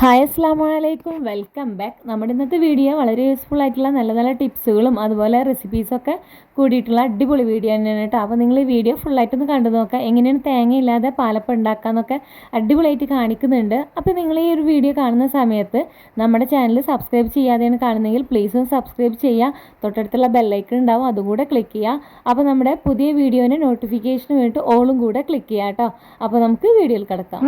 Hi അസ്സാം വലൈക്കും welcome back. നമ്മുടെ ഇന്നത്തെ വീഡിയോ വളരെ യൂസ്ഫുൾ ആയിട്ടുള്ള നല്ല നല്ല ടിപ്സുകളും അതുപോലെ റെസിപ്പീസൊക്കെ കൂടിയിട്ടുള്ള അടിപൊളി വീഡിയോ തന്നെയാണ് കേട്ടോ. അപ്പോൾ നിങ്ങൾ ഈ വീഡിയോ ഫുള്ളായിട്ടൊന്ന് കണ്ടു നോക്കുക. എങ്ങനെയാണ് തേങ്ങയില്ലാതെ പാലപ്പം ഉണ്ടാക്കാമെന്നൊക്കെ അടിപൊളിയായിട്ട് കാണിക്കുന്നുണ്ട്. അപ്പോൾ നിങ്ങൾ ഈ ഒരു വീഡിയോ കാണുന്ന സമയത്ത് നമ്മുടെ ചാനൽ സബ്സ്ക്രൈബ് ചെയ്യാതെയാണ് കാണുന്നതെങ്കിൽ പ്ലീസ് ഒന്ന് സബ്സ്ക്രൈബ് ചെയ്യുക. തൊട്ടടുത്തുള്ള ബെല്ലൈക്കൺ ഉണ്ടാവും അതും കൂടെ ക്ലിക്ക് ചെയ്യുക. അപ്പോൾ നമ്മുടെ പുതിയ വീഡിയോനെ നോട്ടിഫിക്കേഷന് വേണ്ടിയിട്ട് ഓളും കൂടെ ക്ലിക്ക് ചെയ്യാം കേട്ടോ. അപ്പോൾ നമുക്ക് വീഡിയോയിൽ കിടക്കാം.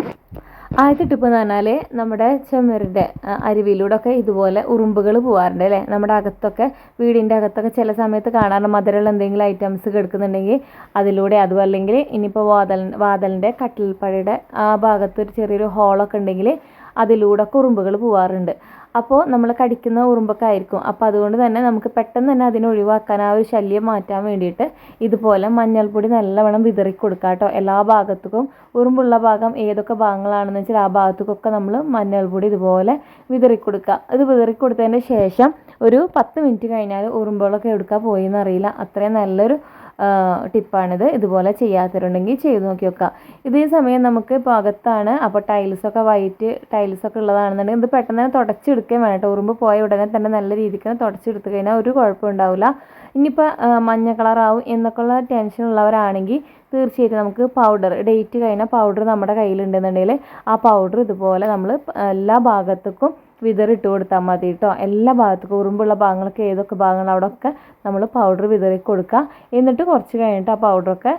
ആദ്യത്തെ ടിപ്പ് എന്ന് പറഞ്ഞാൽ നമ്മുടെ ചുമരിന്റെ അരുവിയിലൂടെയൊക്കെ ഇതുപോലെ ഉറുമ്പുകൾ പോകാറുണ്ട് അല്ലേ? നമ്മുടെ അകത്തൊക്കെ വീടിന്റെ അകത്തൊക്കെ ചില സമയത്ത് കാണാറുണ്ട് മധുരമുള്ള എന്തെങ്കിലും ഐറ്റംസ് കിടക്കുന്നുണ്ടെങ്കിൽ അതിലൂടെ അതും അല്ലെങ്കിൽ ഇനിയിപ്പോൾ വാതൽ വാതലിന്റെ കട്ടിൽപ്പഴയുടെ ആ ഭാഗത്ത് ഒരു ചെറിയൊരു ഹോളൊക്കെ ഉണ്ടെങ്കിൽ അതിലൂടെ ഉറുമ്പുകൾ പോവാറുണ്ട്. അപ്പോൾ നമ്മൾ കടിക്കുന്ന ഉറുമ്പൊക്കെ ആയിരിക്കും അപ്പോൾ അതുകൊണ്ട് തന്നെ നമുക്ക് പെട്ടെന്ന് തന്നെ അതിനെ ഒഴിവാക്കാൻ ആ ഒരു ശല്യം മാറ്റാൻ വേണ്ടിയിട്ട് ഇതുപോലെ മഞ്ഞൾപ്പൊടി നല്ലവണ്ണം വിതറി കൊടുക്കുക കേട്ടോ എല്ലാ ഭാഗത്തും ഉറുമ്പുള്ള ഭാഗം ഏതൊക്കെ ഭാഗങ്ങളാണെന്ന് വെച്ചാൽ ആ ഭാഗത്തേക്കൊക്കെ നമ്മൾ മഞ്ഞൾപ്പൊടി ഇതുപോലെ വിതറി കൊടുക്കുക ഇത് വിതറി കൊടുത്തതിന് ശേഷം ഒരു പത്ത് മിനിറ്റ് കഴിഞ്ഞാൽ ഉറുമ്പുകളൊക്കെ എടുക്കാൻ പോയി എന്നറിയില്ല അത്രയും നല്ലൊരു ടിപ്പാണിത്. ഇതുപോലെ ചെയ്യാത്തവരുണ്ടെങ്കിൽ ചെയ്ത് നോക്കി നോക്കുക ഇതേ സമയം നമുക്ക് ഇപ്പോൾ അകത്താണ്. അപ്പോൾ ടൈൽസൊക്കെ വൈറ്റ് ടൈൽസൊക്കെ ഉള്ളതാണെന്നുണ്ടെങ്കിൽ ഇത് പെട്ടെന്ന് തന്നെ തുടച്ചെടുക്കുകയും വേണം കേട്ടോ. ഉറുമ്പ് പോയ ഉടനെ തന്നെ നല്ല രീതിക്ക് തന്നെ തുടച്ചെടുത്ത് കഴിഞ്ഞാൽ ഒരു കുഴപ്പമുണ്ടാവില്ല ഇനിയിപ്പോൾ മഞ്ഞ കളറാവും എന്നൊക്കെയുള്ള ടെൻഷൻ ഉള്ളവരാണെങ്കിൽ തീർച്ചയായിട്ടും നമുക്ക് പൗഡർ ഡേറ്റ് കഴിഞ്ഞ പൗഡർ നമ്മുടെ കയ്യിലുണ്ടെന്നുണ്ടെങ്കിൽ ആ പൗഡർ ഇതുപോലെ നമ്മൾ എല്ലാ ഭാഗത്തേക്കും വിതറിട്ട് കൊടുത്താൽ മതി കേട്ടോ എല്ലാ ഭാഗത്തേക്കും ഉറുമ്പുള്ള ഭാഗങ്ങളൊക്കെ ഏതൊക്കെ ഭാഗങ്ങൾ അവിടെയൊക്കെ നമ്മൾ പൗഡർ വിതറി കൊടുക്കുക എന്നിട്ട് കുറച്ച് കഴിഞ്ഞിട്ട് ആ പൗഡറൊക്കെ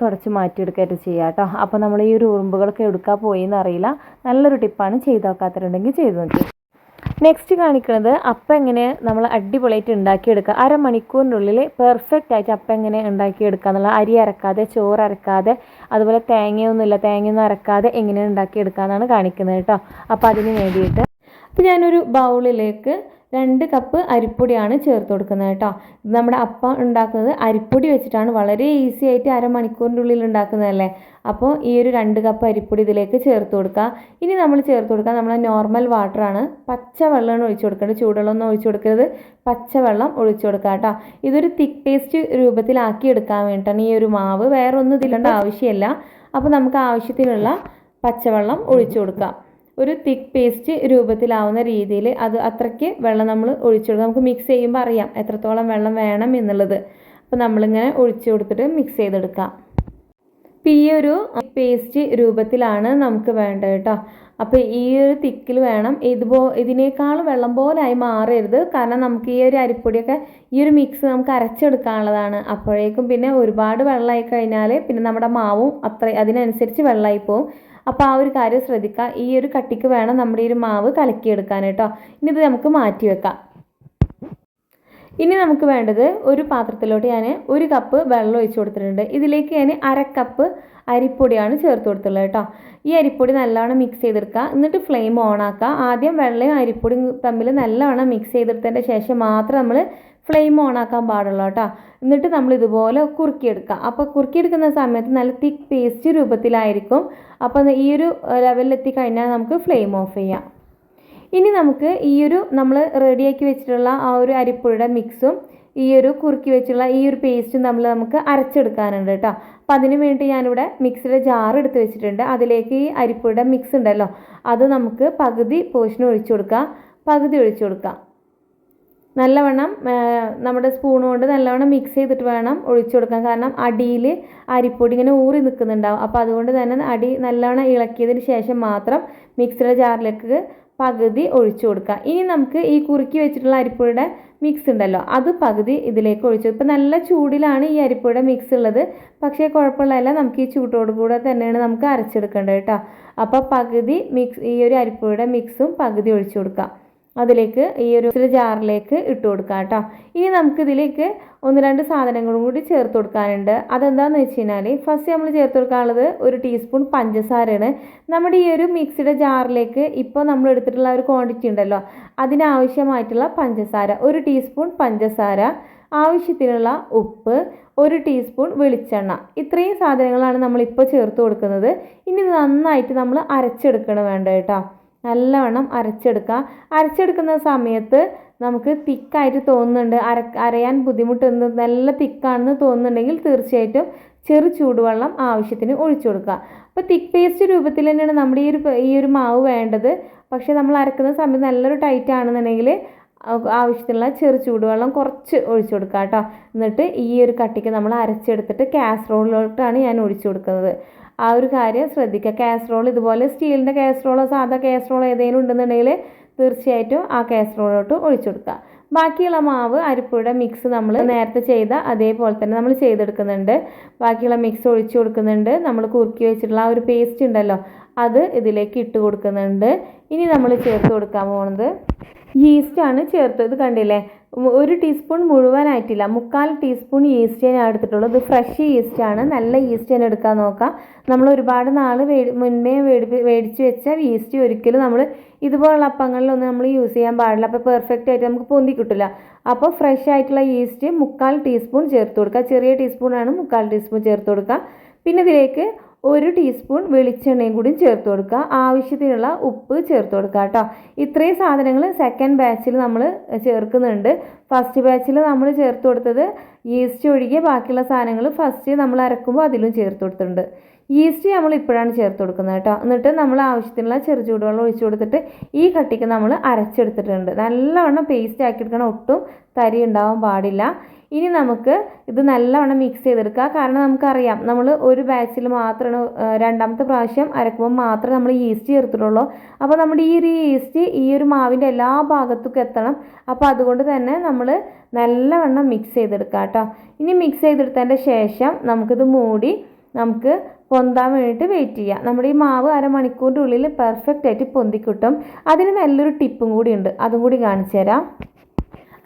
തുടച്ച് മാറ്റിയെടുക്കുകയായിട്ട് ചെയ്യുക കേട്ടോ അപ്പോൾ നമ്മൾ ഈ ഒരു ഉറുമ്പുകളൊക്കെ എടുക്കാൻ പോയി എന്നറിയില്ല നല്ലൊരു ടിപ്പാണ് ചെയ്ത് നോക്കാത്തിട്ടുണ്ടെങ്കിൽ ചെയ്ത് നോക്കി. നെക്സ്റ്റ് കാണിക്കുന്നത് അപ്പം എങ്ങനെ നമ്മൾ അടിപൊളിയായിട്ട് ഉണ്ടാക്കിയെടുക്കുക. അരമണിക്കൂറിനുള്ളിൽ പെർഫെക്റ്റ് ആയിട്ട് അപ്പം എങ്ങനെ ഉണ്ടാക്കിയെടുക്കുക എന്നുള്ള അരി അരക്കാതെ ചോറ് അരക്കാതെ അതുപോലെ തേങ്ങയൊന്നുമില്ല തേങ്ങയൊന്നും അരക്കാതെ എങ്ങനെ ഉണ്ടാക്കിയെടുക്കുക എന്നാണ് കാണിക്കുന്നത് കേട്ടോ അപ്പോൾ അതിന് വേണ്ടിയിട്ട് അപ്പോൾ ഞാനൊരു ബൗളിലേക്ക് രണ്ട് കപ്പ് അരിപ്പൊടിയാണ് ചേർത്ത് കൊടുക്കുന്നത് കേട്ടോ. നമ്മുടെ അപ്പം ഉണ്ടാക്കുന്നത് അരിപ്പൊടി വെച്ചിട്ടാണ്. വളരെ ഈസി ആയിട്ട് അരമണിക്കൂറിന്റെ ഉള്ളിൽ ഉണ്ടാക്കുന്നതല്ലേ അപ്പോൾ ഈ ഒരു രണ്ട് കപ്പ് അരിപ്പൊടി ഇതിലേക്ക് ചേർത്ത് കൊടുക്കുക. ഇനി നമ്മൾ ചേർത്ത് കൊടുക്കുക നമ്മൾ നോർമൽ വാട്ടറാണ് പച്ചവെള്ളമാണ് ഒഴിച്ചു കൊടുക്കേണ്ടത്. ചൂടുവെള്ളമൊന്നും ഒഴിച്ചു കൊടുക്കരുത്. പച്ചവെള്ളം ഒഴിച്ചു കൊടുക്കുക കേട്ടോ. ഇതൊരു തിക്ക് പേസ്റ്റ് രൂപത്തിലാക്കി എടുക്കാൻ വേണ്ടിയിട്ടാണ് ഈ ഒരു മാവ്. വേറെ ഒന്നും ഇതിലേണ്ട ആവശ്യമില്ല. അപ്പോൾ നമുക്ക് ആവശ്യത്തിനുള്ള പച്ചവെള്ളം ഒഴിച്ചു കൊടുക്കാം. ഒരു തിക്ക് പേസ്റ്റ് രൂപത്തിലാവുന്ന രീതിയിൽ അത് അത്രയ്ക്ക് വെള്ളം നമ്മൾ ഒഴിച്ചു കൊടുക്കുക നമുക്ക് മിക്സ് ചെയ്യുമ്പോൾ അറിയാം എത്രത്തോളം വെള്ളം വേണം എന്നുള്ളത്. അപ്പോൾ നമ്മളിങ്ങനെ ഒഴിച്ചു കൊടുത്തിട്ട് മിക്സ് ചെയ്തെടുക്കാം. അപ്പോൾ ഈ ഒരു പേസ്റ്റ് രൂപത്തിലാണ് നമുക്ക് വേണ്ടത് കേട്ടോ. അപ്പോൾ ഈ ഒരു തിക്കിൽ വേണം. ഇതുപോ ഇതിനേക്കാളും വെള്ളം പോലായി മാറരുത്. കാരണം നമുക്ക് ഈ ഒരു അരിപ്പൊടിയൊക്കെ ഈ ഒരു മിക്സ് നമുക്ക് അരച്ചെടുക്കാനുള്ളതാണ്. അപ്പോഴേക്കും പിന്നെ ഒരുപാട് വെള്ളമായി കഴിഞ്ഞാൽ പിന്നെ നമ്മുടെ മാവും അത്ര അതിനനുസരിച്ച് വെള്ളമായി പോകും അപ്പോൾ ആ ഒരു കാര്യം ശ്രദ്ധിക്കുക. ഈ ഒരു കട്ടിക്ക് വേണം നമ്മുടെ ഈ ഒരു മാവ് കലക്കിയെടുക്കാൻ കേട്ടോ. ഇനി ഇത് നമുക്ക് മാറ്റി വെക്കാം. ഇനി നമുക്ക് വേണ്ടത് ഒരു പാത്രത്തിലോട്ട് ഞാൻ ഒരു കപ്പ് വെള്ളം ഒഴിച്ചു കൊടുത്തിട്ടുണ്ട്. ഇതിലേക്ക് ഞാൻ അര കപ്പ് അരിപ്പൊടിയാണ് ചേർത്ത് കൊടുത്തുള്ളത് കേട്ടോ. ഈ അരിപ്പൊടി നല്ലവണ്ണം മിക്സ് ചെയ്തെടുക്കുക. എന്നിട്ട് ഫ്ലെയിം ഓൺ ആക്കുക. ആദ്യം വെള്ളയും അരിപ്പൊടിയും തമ്മിൽ നല്ലവണ്ണം മിക്സ് ചെയ്തെടുത്തതിന്റെ ശേഷം മാത്രം നമ്മൾ ഫ്ലെയിം ഓൺ ആക്കാൻ പാടുള്ളൂ കേട്ടോ. എന്നിട്ട് നമ്മൾ ഇതുപോലെ കുറുക്കിയെടുക്കുക അപ്പോൾ കുറുക്കിയെടുക്കുന്ന സമയത്ത് നല്ല തിക്ക് പേസ്റ്റ് രൂപത്തിലായിരിക്കും. അപ്പോൾ ഈ ഒരു ലെവലിലെത്തി കഴിഞ്ഞാൽ നമുക്ക് ഫ്ലെയിം ഓഫ് ചെയ്യാം. ഇനി നമുക്ക് ഈ ഒരു നമ്മൾ റെഡിയാക്കി വെച്ചിട്ടുള്ള ആ ഒരു അരിപ്പൊടിയുടെ മിക്സും ഈ ഒരു കുറുക്കി വെച്ചുള്ള ഈ ഒരു പേസ്റ്റും നമ്മൾ നമുക്ക് അരച്ചെടുക്കാനുണ്ട് കേട്ടോ. അപ്പോൾ അതിന് വേണ്ടി ഞാനിവിടെ മിക്സിയുടെ ജാർ എടുത്ത് വെച്ചിട്ടുണ്ട്. അതിലേക്ക് ഈ അരിപ്പൊടിയുടെ മിക്സ് ഉണ്ടല്ലോ. അത് നമുക്ക് പകുതി പോഷൻ ഒഴിച്ചു കൊടുക്കാം. പകുതി ഒഴിച്ചു കൊടുക്കുക നല്ലവണ്ണം നമ്മുടെ സ്പൂൺ കൊണ്ട് നല്ലവണ്ണം മിക്സ് ചെയ്തിട്ട് വേണം ഒഴിച്ചു കൊടുക്കാൻ. കാരണം അടിയിൽ അരിപ്പൊടി ഇങ്ങനെ ഊറി നിൽക്കുന്നുണ്ടാവും അപ്പോൾ അതുകൊണ്ട് തന്നെ അടി നല്ലവണ്ണം ഇളക്കിയതിന് ശേഷം മാത്രം മിക്സിയുടെ ജാറിലേക്ക് പകുതി ഒഴിച്ചു കൊടുക്കുക. ഇനി നമുക്ക് ഈ കുറുക്കി വെച്ചിട്ടുള്ള അരിപ്പൊടിയുടെ മിക്സ് ഉണ്ടല്ലോ അത് പകുതി ഇതിലേക്ക് ഒഴിച്ചു ഇപ്പം നല്ല ചൂടിലാണ് ഈ അരിപ്പൊടിയുടെ മിക്സ് ഉള്ളത്. പക്ഷേ കുഴപ്പമുള്ളതല്ല നമുക്ക് ഈ ചൂട്ടോട് കൂടെ തന്നെയാണ് നമുക്ക് അരച്ചെടുക്കേണ്ടത് കേട്ടോ. അപ്പോൾ പകുതി മിക്സ് ഈ ഒരു അരിപ്പൊടിയുടെ മിക്സും പകുതി ഒഴിച്ചു കൊടുക്കാം അതിലേക്ക് ഈ ഒരു ജാറിലേക്ക് ഇട്ട് കൊടുക്കാം കേട്ടോ. ഇനി നമുക്കിതിലേക്ക് ഒന്ന് രണ്ട് സാധനങ്ങളും കൂടി ചേർത്ത് കൊടുക്കാനുണ്ട്. അതെന്താണെന്ന് വെച്ച് കഴിഞ്ഞാൽ ഫസ്റ്റ് നമ്മൾ ചേർത്ത് കൊടുക്കാനുള്ളത് ഒരു ടീസ്പൂൺ പഞ്ചസാരയാണ്. നമ്മുടെ ഈ ഒരു മിക്സിയുടെ ജാറിലേക്ക് ഇപ്പോൾ നമ്മൾ എടുത്തിട്ടുള്ള ഒരു ക്വാണ്ടിറ്റി ഉണ്ടല്ലോ അതിനാവശ്യമായിട്ടുള്ള പഞ്ചസാര ഒരു ടീസ്പൂൺ പഞ്ചസാര ആവശ്യത്തിനുള്ള ഉപ്പ് ഒരു ടീസ്പൂൺ വെളിച്ചെണ്ണ ഇത്രയും സാധനങ്ങളാണ് നമ്മളിപ്പോൾ ചേർത്ത് കൊടുക്കുന്നത്. ഇനി നന്നായിട്ട് നമ്മൾ അരച്ചെടുക്കണം വേണ്ട കേട്ടോ. നല്ലവണ്ണം അരച്ചെടുക്കുക. അരച്ചെടുക്കുന്ന സമയത്ത് നമുക്ക് തിക്കായിട്ട് തോന്നുന്നുണ്ട്. അര അരയാൻ ബുദ്ധിമുട്ടുണ്ട്. നല്ല തിക്കാണെന്ന് തോന്നുന്നുണ്ടെങ്കിൽ തീർച്ചയായിട്ടും ചെറു ചൂടുവെള്ളം ആവശ്യത്തിന് ഒഴിച്ചു കൊടുക്കുക. അപ്പോൾ തിക്ക് പേസ്റ്റ് രൂപത്തിൽ തന്നെയാണ് നമ്മുടെ ഈ ഒരു ഈ ഒരു മാവ് വേണ്ടത്. പക്ഷേ നമ്മൾ അരക്കുന്ന സമയത്ത് നല്ലൊരു ടൈറ്റ് ആണെന്നുണ്ടെങ്കിൽ ആവശ്യത്തിനുള്ള ചെറു ചൂടുവെള്ളം കുറച്ച് ഒഴിച്ചു കൊടുക്കുക കേട്ടോ. എന്നിട്ട് ഈ ഒരു കട്ടിക്ക് നമ്മൾ അരച്ചെടുത്തിട്ട് കാസറോളിലോട്ടാണ് ഞാൻ ഒഴിച്ചു കൊടുക്കുന്നത്. ആ ഒരു കാര്യം ശ്രദ്ധിക്കുക. കാസറോൾ ഇതുപോലെ സ്റ്റീലിന്റെ കാസറോളോ സാധാ കാസറോളോ ഏതെങ്കിലും ഉണ്ടെന്നുണ്ടെങ്കിൽ തീർച്ചയായിട്ടും ആ കാസറോളിലോട്ട് ഒഴിച്ചു കൊടുക്കുക. ബാക്കിയുള്ള മാവ് അരിപ്പയുടെ മിക്സ് നമ്മൾ നേരത്തെ ചെയ്ത അതേപോലെ തന്നെ നമ്മൾ ചെയ്തെടുക്കുന്നുണ്ട്. ബാക്കിയുള്ള മിക്സ് ഒഴിച്ചു കൊടുക്കുന്നുണ്ട്. നമ്മൾ കുറുക്കി വെച്ചിട്ടുള്ള ആ ഒരു പേസ്റ്റ് ഉണ്ടല്ലോ അത് ഇതിലേക്ക് ഇട്ട് കൊടുക്കുന്നുണ്ട്. ഇനി നമ്മൾ ചേർത്ത് കൊടുക്കാൻ പോകുന്നത് ഈസ്റ്റാണ് ചേർത്തത് കണ്ടില്ലേ? ഒരു ടീസ്പൂൺ മുഴുവനായിട്ടില്ല. മുക്കാൽ ടീസ്പൂൺ ഈസ്റ്റ് ഞാൻ എടുത്തിട്ടുള്ളൂ ഇത് ഫ്രഷ് ഈസ്റ്റാണ് നല്ല ഈസ്റ്റ് ഞാൻ എടുക്കാൻ നോക്കാം. നമ്മൾ ഒരുപാട് നാൾ മുൻപേ വേടി മേടിച്ച് വെച്ച ഈസ്റ്റ് ഒരിക്കലും നമ്മൾ ഇതുപോലുള്ള അപ്പങ്ങളിലൊന്നും നമ്മൾ യൂസ് ചെയ്യാൻ പാടില്ല. അപ്പോൾ പെർഫെക്റ്റ് ആയിട്ട് നമുക്ക് പൊന്തി കിട്ടില്ല അപ്പോൾ ഫ്രഷ് ആയിട്ടുള്ള ഈസ്റ്റ് മുക്കാൽ ടീസ്പൂൺ ചേർത്ത് കൊടുക്കുക ചെറിയ ടീസ്പൂണാണ് മുക്കാൽ ടീസ്പൂൺ ചേർത്ത് കൊടുക്കുക പിന്നെ ഇതിലേക്ക് ഒരു ടീസ്പൂൺ വെളിച്ചെണ്ണയും കൂടി ചേർത്ത് കൊടുക്കുക. ആവശ്യത്തിനുള്ള ഉപ്പ് ചേർത്ത് കൊടുക്കുക കേട്ടോ. ഇത്രയും സാധനങ്ങൾ സെക്കൻഡ് ബാച്ചിൽ നമ്മൾ ചേർക്കുന്നുണ്ട്. ഫസ്റ്റ് ബാച്ചിൽ നമ്മൾ ചേർത്ത് കൊടുത്തത് ഈസ്റ്റ് ഒഴികെ ബാക്കിയുള്ള സാധനങ്ങൾ ഫസ്റ്റ് നമ്മൾ അരക്കുമ്പോൾ അതിലും ചേർത്ത് കൊടുത്തിട്ടുണ്ട്. ഈസ്റ്റ് നമ്മൾ ഇപ്പോഴാണ് ചേർത്ത് കൊടുക്കുന്നത് കേട്ടോ. എന്നിട്ട് നമ്മൾ ആവശ്യത്തിനുള്ള ചെറു ചൂടുവെള്ളം ഒഴിച്ചു കൊടുത്തിട്ട് ഈ കട്ടിക്ക് നമ്മൾ അരച്ചെടുത്തിട്ടുണ്ട്. നല്ലവണ്ണം പേസ്റ്റ് ആക്കി എടുക്കണം. ഒട്ടും തരി ഉണ്ടാവാൻ പാടില്ല. ഇനി നമുക്ക് ഇത് നല്ലവണ്ണം മിക്സ് ചെയ്തെടുക്കുക കാരണം നമുക്കറിയാം നമ്മൾ ഒരു ബാച്ചിൽ മാത്രമാണ് രണ്ടാമത്തെ പ്രാവശ്യം അരക്കുമ്പോൾ മാത്രമേ നമ്മൾ ഈസ്റ്റ് ചേർത്തിട്ടുള്ളൂ. അപ്പോൾ നമ്മുടെ ഈ ഒരു ഈസ്റ്റ് ഈ ഒരു മാവിന്റെ എല്ലാ ഭാഗത്തേക്കും എത്തണം. അപ്പോൾ അതുകൊണ്ട് തന്നെ നമ്മൾ നല്ലവണ്ണം മിക്സ് ചെയ്തെടുക്കുക കേട്ടോ. ഇനി മിക്സ് ചെയ്തെടുത്തതിന്റെ ശേഷം നമുക്കിത് മൂടി നമുക്ക് പൊന്താൻ വേണ്ടിയിട്ട് വെയിറ്റ് ചെയ്യാം. നമ്മുടെ ഈ മാവ് അരമണിക്കൂറിന്റെ ഉള്ളിൽ പെർഫെക്റ്റ് ആയിട്ട് പൊന്തി അതിന് നല്ലൊരു ടിപ്പും കൂടി ഉണ്ട്. അതും കൂടി കാണിച്ചു തരാം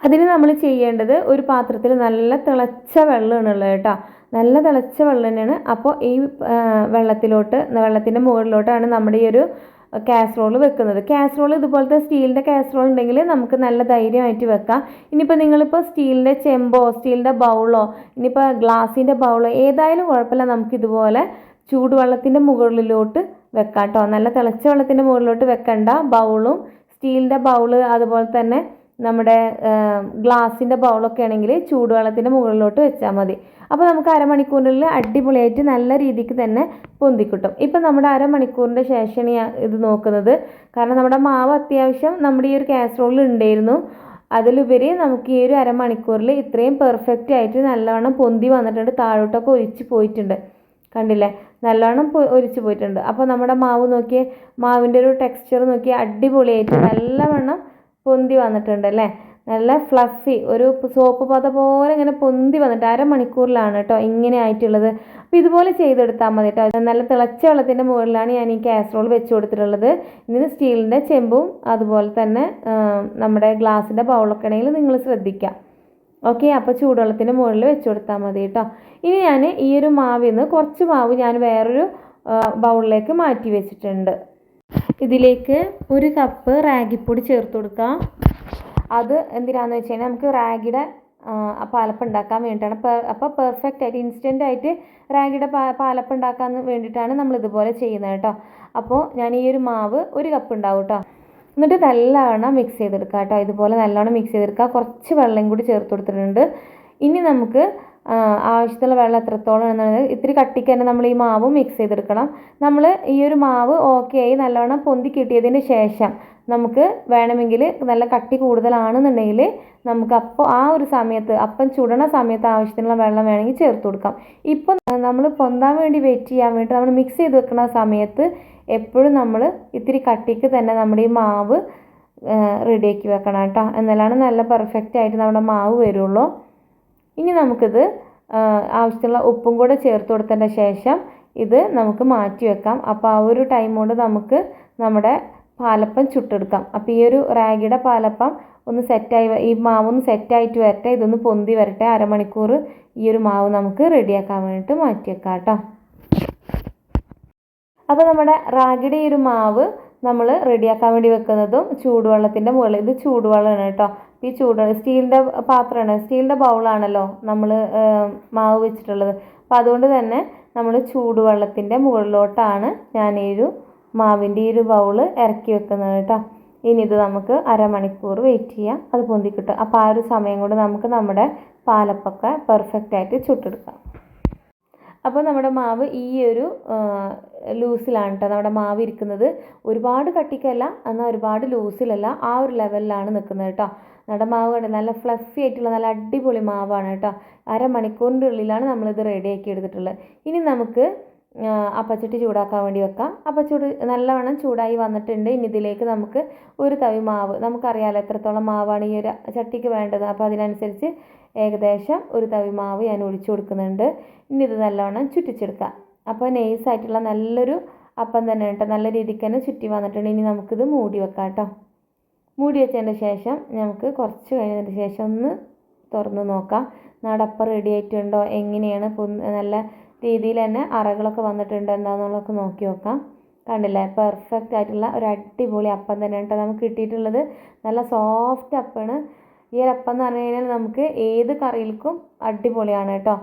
അതിന് നമ്മൾ ചെയ്യേണ്ടത് ഒരു പാത്രത്തിൽ നല്ല തിളച്ച വെള്ളമാണ് ഉള്ളത് കേട്ടോ. നല്ല തിളച്ച വെള്ളം തന്നെയാണ്. അപ്പോൾ ഈ വെള്ളത്തിലോട്ട് വെള്ളത്തിന്റെ മുകളിലോട്ടാണ് നമ്മുടെ ഈ ഒരു കാസറോൾ വെക്കുന്നത്. കാസറോൾ ഇതുപോലത്തെ സ്റ്റീലിന്റെ കാസറോൾ ഉണ്ടെങ്കിൽ നമുക്ക് നല്ല ധൈര്യമായിട്ട് വെക്കാം. ഇനിയിപ്പോൾ നിങ്ങളിപ്പോൾ സ്റ്റീലിന്റെ ചെമ്പോ സ്റ്റീലിന്റെ ബൗളോ ഇനിയിപ്പോൾ ഗ്ലാസിന്റെ ബൗളോ ഏതായാലും കുഴപ്പമില്ല. നമുക്കിതുപോലെ ചൂടുവെള്ളത്തിന്റെ മുകളിലോട്ട് വെക്കാം കേട്ടോ. നല്ല തിളച്ച വെള്ളത്തിന്റെ മുകളിലോട്ട് വെക്കണ്ട ബൗളും സ്റ്റീലിന്റെ ബൗൾ അതുപോലെ തന്നെ നമ്മുടെ ഗ്ലാസിന്റെ ബൗളൊക്കെ ആണെങ്കിൽ ചൂടുവെള്ളത്തിന്റെ മുകളിലോട്ട് വെച്ചാൽ മതി. അപ്പോൾ നമുക്ക് അരമണിക്കൂറിനുള്ളിൽ അടിപൊളിയായിട്ട് നല്ല രീതിക്ക് തന്നെ പൊന്തിക്കിട്ടും. ഇപ്പം നമ്മുടെ അരമണിക്കൂറിന്റെ ശേഷമാണ് ഇത് നോക്കുന്നത്. കാരണം നമ്മുടെ മാവ് അത്യാവശ്യം നമ്മുടെ ഈ ഒരു കാസറോളിൽ ഉണ്ടായിരുന്നു. അതിലുപരി നമുക്ക് ഈ ഒരു അരമണിക്കൂറിൽ ഇത്രയും പെർഫെക്റ്റ് ആയിട്ട് നല്ലവണ്ണം പൊന്തി വന്നിട്ടുണ്ട്. താഴോട്ടൊക്കെ ഒഴിച്ച് പോയിട്ടുണ്ട്. കണ്ടില്ലേ? നല്ലോണം ഒലിച്ച് പോയിട്ടുണ്ട്. അപ്പോൾ നമ്മുടെ മാവ് നോക്കി മാവിന്റെ ഒരു ടെക്സ്ചർ നോക്കി അടിപൊളിയായിട്ട് നല്ലവണ്ണം പൊന്തി വന്നിട്ടുണ്ട് അല്ലേ നല്ല ഫ്ലഫി ഒരു സോപ്പ് പത പോലെ ഇങ്ങനെ പൊന്തി വന്നിട്ട് അരമണിക്കൂറിലാണ് കേട്ടോ ഇങ്ങനെ ആയിട്ടുള്ളത്. അപ്പോൾ ഇതുപോലെ ചെയ്തെടുത്താൽ മതി കേട്ടോ നല്ല തിളച്ച വെള്ളത്തിന്റെ മുകളിലാണ് ഞാൻ ഈ കാസറോൾ വെച്ച് കൊടുത്തിട്ടുള്ളത്. ഇതിന് സ്റ്റീലിന്റെ ചെമ്പും അതുപോലെ തന്നെ നമ്മുടെ ഗ്ലാസിന്റെ ബൗളൊക്കെ ആണെങ്കിൽ നിങ്ങൾ ശ്രദ്ധിക്കുക ഓക്കെ അപ്പോൾ ചൂടുവെള്ളത്തിന്റെ മുകളിൽ വെച്ച് കൊടുത്താൽ മതി കേട്ടോ ഇനി ഞാൻ ഈ ഒരു മാവിൽ നിന്ന് കുറച്ച് മാവ് ഞാൻ വേറൊരു ബൗളിലേക്ക് മാറ്റി വെച്ചിട്ടുണ്ട്. ഇതിലേക്ക് ഒരു കപ്പ് റാഗിപ്പൊടി ചേർത്ത് കൊടുക്കുക അത് എന്തിനാന്ന് വെച്ച് കഴിഞ്ഞാൽ നമുക്ക് റാഗിയുടെ പാലപ്പം ഉണ്ടാക്കാൻ വേണ്ടിയിട്ടാണ്. അപ്പോൾ പെർഫെക്റ്റ് ആയിട്ട് ഇൻസ്റ്റന്റ് ആയിട്ട് റാഗിയുടെ പാലപ്പം ഉണ്ടാക്കാൻ വേണ്ടിയിട്ടാണ് നമ്മൾ ഇതുപോലെ ചെയ്യുന്നത് കേട്ടോ. അപ്പോൾ ഞാൻ ഈ ഒരു മാവ് ഒരു കപ്പ് ഉണ്ടാവും കേട്ടോ. എന്നിട്ട് നല്ലവണ്ണം മിക്സ് ചെയ്തെടുക്കുക കേട്ടോ. ഇതുപോലെ നല്ലവണ്ണം മിക്സ് ചെയ്തെടുക്കുക കുറച്ച് വെള്ളം കൂടി ചേർത്ത് കൊടുത്തിട്ടുണ്ട്. ഇനി നമുക്ക് ആവശ്യത്തിനുള്ള വെള്ളം എത്രത്തോളം എന്നുള്ളത് ഇത്തിരി കട്ടിക്ക് തന്നെ നമ്മൾ ഈ മാവ് മിക്സ് ചെയ്തെടുക്കണം. നമ്മൾ ഈ ഒരു മാവ് ഓക്കെ ആയി നല്ലവണ്ണം പൊന്തി കിട്ടിയതിന് ശേഷം നമുക്ക് വേണമെങ്കിൽ നല്ല കട്ടി കൂടുതലാണെന്നുണ്ടെങ്കിൽ നമുക്ക് അപ്പോൾ ആ ഒരു സമയത്ത് അപ്പം ചുടണ സമയത്ത് ആവശ്യത്തിനുള്ള വെള്ളം വേണമെങ്കിൽ ചേർത്ത് കൊടുക്കാം. ഇപ്പം നമ്മൾ പൊന്താൻ വേണ്ടി വെയിറ്റ് ചെയ്യാൻ വേണ്ടി നമ്മൾ മിക്സ് ചെയ്ത് വെക്കുന്ന സമയത്ത് എപ്പോഴും നമ്മൾ ഇത്തിരി കട്ടിക്ക് തന്നെ നമ്മുടെ ഈ മാവ് റെഡിയാക്കി വെക്കണം കേട്ടോ. എന്നാലാണ് നല്ല പെർഫെക്റ്റ് ആയിട്ട് നമ്മുടെ മാവ് വരുള്ളൂ. ഇനി നമുക്കിത് ആവശ്യത്തിനുള്ള ഉപ്പും കൂടെ ചേർത്ത് കൊടുത്തതിന്റെ ശേഷം ഇത് നമുക്ക് മാറ്റി വെക്കാം. അപ്പോൾ ആ ഒരു ടൈം കൊണ്ട് നമുക്ക് നമ്മുടെ പാലപ്പം ചുട്ടെടുക്കാം. അപ്പോൾ ഈ ഒരു റാഗിയുടെ പാലപ്പം ഒന്ന് സെറ്റായി ഈ മാവ് ഒന്ന് സെറ്റായിട്ട് വരട്ടെ. ഇതൊന്ന് പൊന്തി വരട്ടെ. അരമണിക്കൂർ ഈ ഒരു മാവ് നമുക്ക് റെഡിയാക്കാൻ വേണ്ടിയിട്ട് മാറ്റി വെക്കാം കേട്ടോ. അപ്പോൾ നമ്മുടെ റാഗിയുടെ ഈ ഒരു മാവ് നമ്മൾ റെഡിയാക്കാൻ വേണ്ടി വെക്കുന്നതും ചൂടുവെള്ളത്തിന്റെ മുകളിൽ ഇത് ചൂടുവെള്ളമാണ് കേട്ടോ. ഈ ചൂട് സ്റ്റീലിന്റെ പാത്രമാണ് സ്റ്റീലിന്റെ ബൗളാണല്ലോ നമ്മൾ മാവ് വെച്ചിട്ടുള്ളത്. അപ്പോൾ അതുകൊണ്ട് തന്നെ നമ്മൾ ചൂടുവെള്ളത്തിന്റെ മുകളിലോട്ടാണ് ഞാൻ ഈ ഒരു മാവിന്റെ ഈ ഒരു ബൗൾ ഇറക്കി വെക്കുന്നത് കേട്ടോ. ഇനി ഇത് നമുക്ക് അരമണിക്കൂർ വെയിറ്റ് ചെയ്യാം. അത് പൊന്തി കിട്ടും. അപ്പോൾ ആ ഒരു സമയം കൊണ്ട് നമുക്ക് നമ്മുടെ പാലപ്പൊക്കെ പെർഫെക്റ്റ് ആയിട്ട് ചുട്ടെടുക്കാം. അപ്പോൾ നമ്മുടെ മാവ് ഈ ഒരു ലൂസിലാണ് കേട്ടോ. നമ്മുടെ മാവ് ഇരിക്കുന്നത്. ഒരുപാട് കട്ടിക്കല്ല എന്നാൽ ഒരുപാട് ലൂസിലല്ല ആ ഒരു ലെവലിലാണ് നിൽക്കുന്നത് കേട്ടോ. നമ്മുടെ മാവ് കണ്ടോ നല്ല ഫ്ലഫി ആയിട്ടുള്ള നല്ല അടിപൊളി മാവാണ് കേട്ടോ. അരമണിക്കൂറിന്റെ ഉള്ളിലാണ് നമ്മളിത് റെഡിയാക്കി എടുത്തിട്ടുള്ളത്. ഇനി നമുക്ക് അപ്പച്ചട്ടി ചൂടാക്കാൻ വേണ്ടി വെക്കാം. അപ്പച്ചൂട് നല്ലവണ്ണം ചൂടായി വന്നിട്ടുണ്ട്. ഇനി ഇതിലേക്ക് നമുക്ക് ഒരു തവി മാവ് നമുക്കറിയാലോ എത്രത്തോളം മാവാണ് ഈ ഒരു ചട്ടിക്ക് വേണ്ടത്. അപ്പോൾ അതിനനുസരിച്ച് ഏകദേശം ഒരു തവി മാവ് ഞാൻ ഒഴിച്ചു കൊടുക്കുന്നുണ്ട്. ഇനി ഇത് നല്ലവണ്ണം ചുറ്റിച്ചെടുക്കാം. അപ്പോൾ നൈസായിട്ടുള്ള നല്ലൊരു അപ്പം തന്നെ കേട്ടോ. നല്ല രീതിക്ക് തന്നെ ചുറ്റി വന്നിട്ടുണ്ട്. ഇനി നമുക്കിത് മൂടി വെക്കാം കേട്ടോ. മൂടി വെച്ചതിന് ശേഷം നമുക്ക് കുറച്ച് കഴിഞ്ഞതിന് ശേഷം ഒന്ന് തുറന്ന് നോക്കാം. നടപ്പ് റെഡി ആയിട്ടുണ്ടോ? എങ്ങനെയാണ്? നല്ല രീതിയിൽ തന്നെ അറകളൊക്കെ വന്നിട്ടുണ്ടോ. എന്താണെന്നുള്ളതൊക്കെ നോക്കി നോക്കാം. കണ്ടില്ലേ? പെർഫെക്റ്റ് ആയിട്ടുള്ള ഒരു അടിപൊളി അപ്പം തന്നെ കേട്ടോ നമുക്ക് കിട്ടിയിട്ടുള്ളത്. നല്ല സോഫ്റ്റ് അപ്പാണ്. ഈ ഒരു അപ്പം എന്ന് പറഞ്ഞു കഴിഞ്ഞാൽ നമുക്ക് ഏത് കറിയിൽക്കും അടിപൊളിയാണ് കേട്ടോ.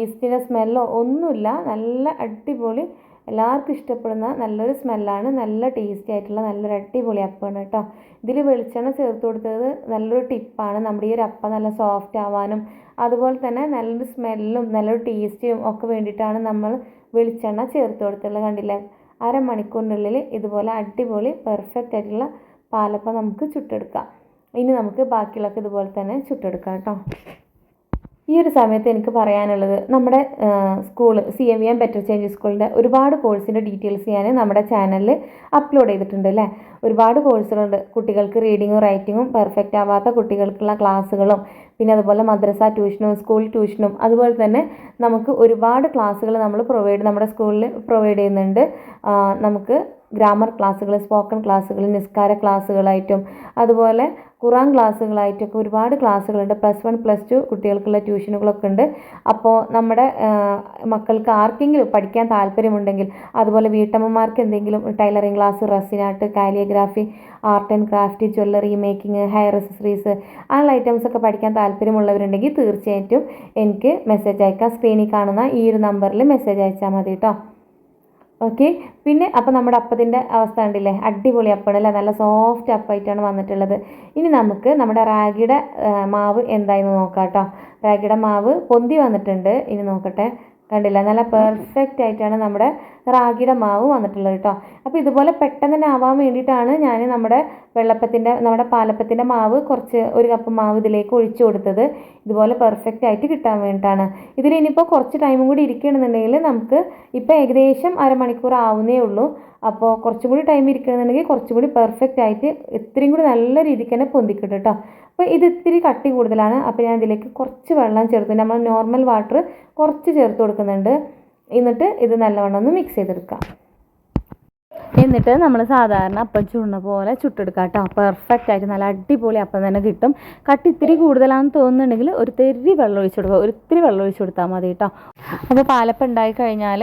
ഈസ്റ്റിന്റെ സ്മെല്ലോ ഒന്നുമില്ല. നല്ല അടിപൊളി എല്ലാവർക്കും ഇഷ്ടപ്പെടുന്ന നല്ലൊരു സ്മെല്ലാണ് നല്ല ടേസ്റ്റി ആയിട്ടുള്ള നല്ലൊരു അടിപൊളി അപ്പമാണ് കേട്ടോ. ഇതിൽ വെളിച്ചെണ്ണ ചേർത്ത് കൊടുത്തത് നല്ലൊരു ടിപ്പാണ്. നമ്മുടെ ഈ ഒരു അപ്പം നല്ല സോഫ്റ്റ് ആവാനും അതുപോലെ തന്നെ നല്ലൊരു സ്മെല്ലും നല്ലൊരു ടേസ്റ്റിയും ഒക്കെ വേണ്ടിയിട്ടാണ് നമ്മൾ വെളിച്ചെണ്ണ ചേർത്ത് കൊടുത്തുള്ളത് കണ്ടില്ലേ? അരമണിക്കൂറിനുള്ളിൽ ഇതുപോലെ അടിപൊളി പെർഫെക്റ്റ് ആയിട്ടുള്ള പാലപ്പം നമുക്ക് ചുട്ടെടുക്കാം. ഇനി നമുക്ക് ബാക്കിയുള്ളതൊക്കെ ഇതുപോലെ തന്നെ ചുട്ടെടുക്കാം കേട്ടോ. ഈ ഒരു സമയത്ത് എനിക്ക് പറയാനുള്ളത് നമ്മുടെ school C M V M better change സ്കൂളിന്റെ ഒരുപാട് കോഴ്സിന്റെ ഡീറ്റെയിൽസ് ഞാൻ നമ്മുടെ ചാനലിൽ അപ്ലോഡ് ചെയ്തിട്ടുണ്ട് അല്ലേ? ഒരുപാട് കോഴ്സുകളുണ്ട്. കുട്ടികൾക്ക് റീഡിങ്ങും റൈറ്റിങ്ങും പെർഫെക്റ്റ് ആവാത്ത കുട്ടികൾക്കുള്ള ക്ലാസ്സുകളും പിന്നെ അതുപോലെ മദ്രസ ട്യൂഷനും സ്കൂൾ ട്യൂഷനും അതുപോലെ തന്നെ നമുക്ക് ഒരുപാട് ക്ലാസ്സുകൾ നമ്മൾ പ്രൊവൈഡ് നമ്മുടെ സ്കൂളിൽ പ്രൊവൈഡ് ചെയ്യുന്നുണ്ട്. നമുക്ക് ഗ്രാമർ ക്ലാസ്സുകൾ സ്പോക്കൺ ക്ലാസ്സുകൾ നിസ്കാര ക്ലാസ്സുകളായിട്ടും അതുപോലെ ഖുറാൻ ക്ലാസ്സുകളായിട്ടൊക്കെ ഒരുപാട് ക്ലാസ്സുകളുണ്ട് പ്ലസ് വൺ പ്ലസ് ടു കുട്ടികൾക്കുള്ള ട്യൂഷനുകളൊക്കെ ഉണ്ട്. അപ്പോൾ നമ്മുടെ മക്കൾക്ക് ആർക്കെങ്കിലും പഠിക്കാൻ താല്പര്യമുണ്ടെങ്കിൽ അതുപോലെ വീട്ടമ്മമാർക്ക് എന്തെങ്കിലും tailoring class റസിനാട്ട് calligraphy art and craft jewellery making hair accessories അങ്ങനെയുള്ള ഐറ്റംസ് ഒക്കെ പഠിക്കാൻ താല്പര്യമുള്ളവരുണ്ടെങ്കിൽ തീർച്ചയായിട്ടും എനിക്ക് മെസ്സേജ് അയക്കാം. സ്ക്രീനിൽ കാണുന്ന ഈ ഒരു നമ്പറിൽ മെസ്സേജ് അയച്ചാൽ മതി കേട്ടോ ഓക്കെ പിന്നെ അപ്പോൾ നമ്മുടെ അപ്പത്തിന്റെ അവസ്ഥ കണ്ടില്ലേ? അടിപൊളി അപ്പം അല്ലേ? നല്ല സോഫ്റ്റ് അപ്പായിട്ടാണ് വന്നിട്ടുള്ളത്. ഇനി നമുക്ക് നമ്മുടെ റാഗിയുടെ മാവ് എന്തായെന്ന് നോക്കാം കേട്ടോ. റാഗിയുടെ മാവ് പൊന്തി വന്നിട്ടുണ്ട്. ഇനി നോക്കട്ടെ. കണ്ടില്ല? നല്ല പെർഫെക്റ്റ് ആയിട്ടാണ് നമ്മുടെ റാഗിയുടെ മാവ് വന്നിട്ടുള്ളത് കേട്ടോ അപ്പോൾ ഇതുപോലെ പെട്ടെന്ന് തന്നെ ആവാൻ വേണ്ടിയിട്ടാണ് ഞാൻ നമ്മുടെ വെള്ളപ്പത്തിന്റെ നമ്മുടെ പാലപ്പത്തിന്റെ മാവ് കുറച്ച് ഒരു കപ്പ് മാവ് ഇതിലേക്ക് ഒഴിച്ചു കൊടുത്തത്. ഇതുപോലെ പെർഫെക്റ്റ് ആയിട്ട് കിട്ടാൻ വേണ്ടിയിട്ടാണ്. ഇതിൽ ഇനിയിപ്പോൾ കുറച്ച് ടൈമും കൂടി ഇരിക്കുകയാണെന്നുണ്ടെങ്കിൽ നമുക്ക് ഇപ്പോൾ ഏകദേശം അരമണിക്കൂർ ആവുന്നേ ഉള്ളൂ. അപ്പോൾ കുറച്ചും കൂടി ടൈം ഇരിക്കണമെന്നുണ്ടെങ്കിൽ കുറച്ചും കൂടി പെർഫെക്റ്റ് ആയിട്ട് ഇത്രയും കൂടി നല്ല രീതിക്ക് തന്നെ പൊന്തിക്കിട്ടും കേട്ടോ അപ്പോൾ ഇത് ഇത്തിരി കട്ടി കൂടുതലാണ്. അപ്പോൾ ഞാൻ ഇതിലേക്ക് കുറച്ച് വെള്ളം ചേർത്ത്. നമ്മൾ നോർമൽ വാട്ടർ കുറച്ച് ചേർത്ത് കൊടുക്കുന്നുണ്ട്. എന്നിട്ട് ഇത് നല്ലവണ്ണം ഒന്ന് മിക്സ് ചെയ്തെടുക്കാം. എന്നിട്ട് നമ്മൾ സാധാരണ അപ്പം ചുടുന്ന പോലെ ചുട്ടെടുക്കാം കേട്ടോ പെർഫെക്റ്റ് ആയിട്ട് നല്ല അടിപൊളി അപ്പം തന്നെ കിട്ടും. കട്ടി ഇത്തിരി കൂടുതലാണെന്ന് തോന്നുന്നുണ്ടെങ്കിൽ ഒരു തെരി വെള്ളം ഒഴിച്ചു കൊടുക്കുക. ഒരു ഇത്തിരി വെള്ളം ഒഴിച്ചു കൊടുത്താൽ മതി കേട്ടോ അപ്പോൾ പാലപ്പം ഉണ്ടായി കഴിഞ്ഞാൽ